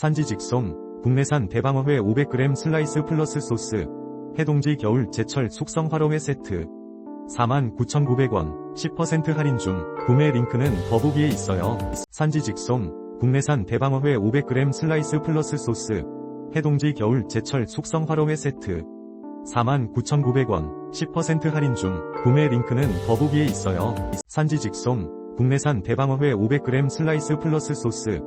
산지 직송, 국내산 대방어회 500g 슬라이스 플러스 소스, 해동지 겨울 제철 숙성 화로회 세트, 49,900원, 10% 할인 중, 구매 링크는 더보기에 있어요. 산지 직송, 국내산 대방어회 500g 슬라이스 플러스 소스, 해동지 겨울 제철 숙성 화로회 세트, 49,900원, 10% 할인 중, 구매 링크는 더보기에 있어요. 산지 직송, 국내산 대방어회 500g 슬라이스 플러스 소스,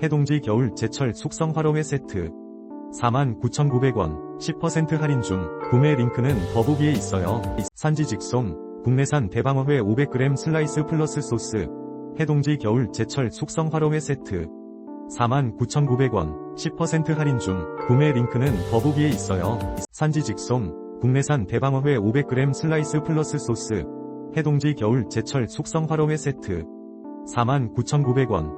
해동지 겨울 제철 숙성 화로회 세트, 49,900원, 10% 할인 중, 구매 링크는 더보기에 있어요. 산지 직송, 국내산 대방어회 500g 슬라이스 플러스 소스, 해동지 겨울 제철 숙성 화로회 세트, 49,900원, 10% 할인 중, 구매 링크는 더보기에 있어요. 산지 직송, 국내산 대방어회 500g 슬라이스 플러스 소스, 해동지 겨울 제철 숙성 화로회 세트, 49,900원,